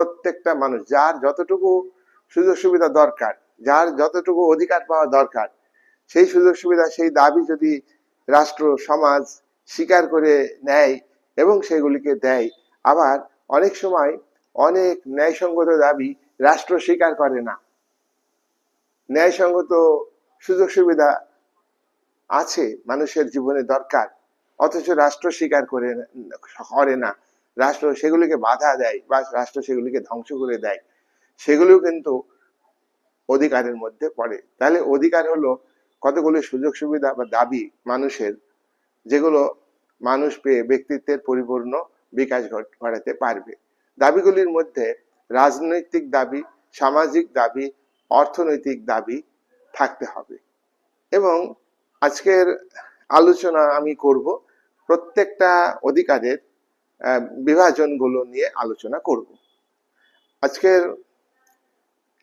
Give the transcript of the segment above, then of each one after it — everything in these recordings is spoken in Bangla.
প্রত্যেকটা মানুষ, যার যতটুকু সুযোগ সুবিধা দরকার, যার যতটুকু অধিকার পাওয়া দরকার, সেই সুযোগ সুবিধা সেই দাবি যদি রাষ্ট্র, সমাজ স্বীকার করে নেয় এবং সেগুলিকে দেয়, আবার অনেক সময় অনেক ন্যায়সঙ্গত দাবি রাষ্ট্র স্বীকার করে না। ন্যায়সঙ্গত সুযোগ সুবিধা আছে মানুষের জীবনে দরকার, অথচ রাষ্ট্র স্বীকার করে করে না। রাষ্ট্র সেগুলিকে বাধা দেয় বা রাষ্ট্র সেগুলিকে ধ্বংস করে দেয়, সেগুলিও কিন্তু অধিকারের মধ্যে পড়ে। তাহলে অধিকার হলো কতগুলো সুযোগ সুবিধা বা দাবি মানুষের, যেগুলো মানুষ পেয়ে ব্যক্তিত্বের পরিপূর্ণ বিকাশ ঘট- ঘটাতে পারবে। দাবিগুলির মধ্যে রাজনৈতিক দাবি, সামাজিক দাবি, অর্থনৈতিক দাবি থাকতে হবে। এবং আজকের আলোচনা আমি করব প্রত্যেকটা অধিকারের বিভাজনগুলো নিয়ে আলোচনা করব। আজকের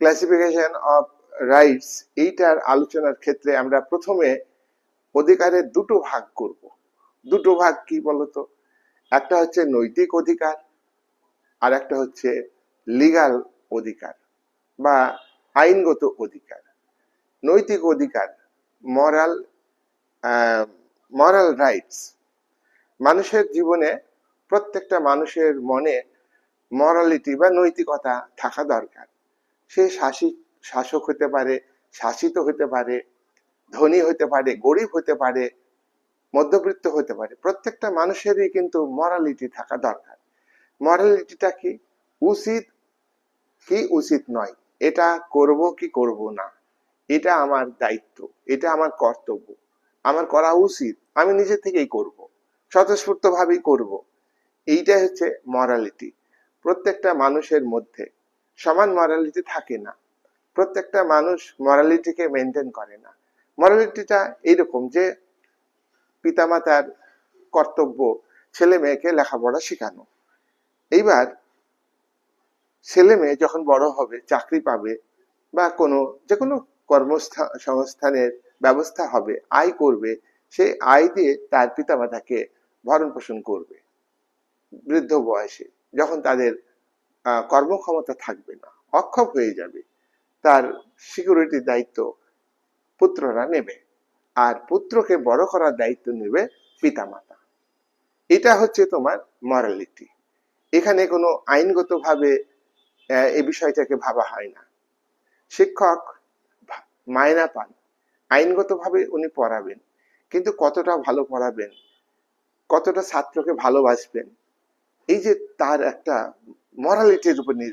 ক্লাসিফিকেশন অফ রাইটস এইটার আলোচনার ক্ষেত্রে আমরা প্রথমে অধিকারের দুটো ভাগ করব। দুটো ভাগ কি বলতো? একটা হচ্ছে নৈতিক অধিকার আর একটা হচ্ছে লিগাল অধিকার বা আইনগত অধিকার। নৈতিক অধিকার মরাল মরাল রাইটস মানুষের জীবনে প্রত্যেকটা মানুষের মনে মরালিটি বা নৈতিকতা থাকা দরকার। সে শাসিত শাসক হতে পারে, শাসিত হতে পারে, ধনী হতে পারে, গরিব হতে পারে, মধ্যবিত্ত হতে পারে, প্রত্যেকটা মানুষেরই কিন্তু মরালিটি থাকা দরকার। মরালিটিটা কি? উচিত কি উচিত নয়, এটা করব কি করব না, এটা আমার দায়িত্ব, এটা আমার কর্তব্য, আমার করা উচিত, আমি নিজে থেকেই করব স্বতঃস্ফূর্ত ভাবেই করব। এইটাই হচ্ছে মরালিটি প্রত্যেকটা মানুষের মধ্যে সমান মরালিটি থাকে না। প্রত্যেকটা মানুষ মরালিটিকে মেনটেন করে না। মরালিটিটা এইরকম যে পিতামাতার কর্তব্য, ছেলে মেয়েকে লেখাপড়া শেখানো। এইবার ছেলে মেয়ে যখন বড় হবে, চাকরি পাবে বা কোনো যে কোনো কর্মস্থা, সংস্থানের ব্যবস্থা হবে, আয় করবে সেই আয় দিয়ে তার পিতামাতাকে ভরণ পোষণ করবে। বৃদ্ধ বয়সে, যখন তাদের কর্মক্ষমতা থাকবে না, অক্ষম হয়ে যাবে, তার সিকিউরিটির দায়িত্ব পুত্ররা নেবে আর পুত্রকে বড় করার দায়িত্ব নেবে পিতামাতা। এটা হচ্ছে তোমার মরালিটি এখানে কোনো আইনগতভাবে এই বিষয়টাকে ভাবা হয় না। শিক্ষক মায়না পান, আইনগতভাবে উনি পড়াবেন, কিন্তু কতটা ভালো পড়াবেন, কতটা ছাত্রকে ভালোবাসবেন এই যে তার একটা মরালিটির উপর নির্ভর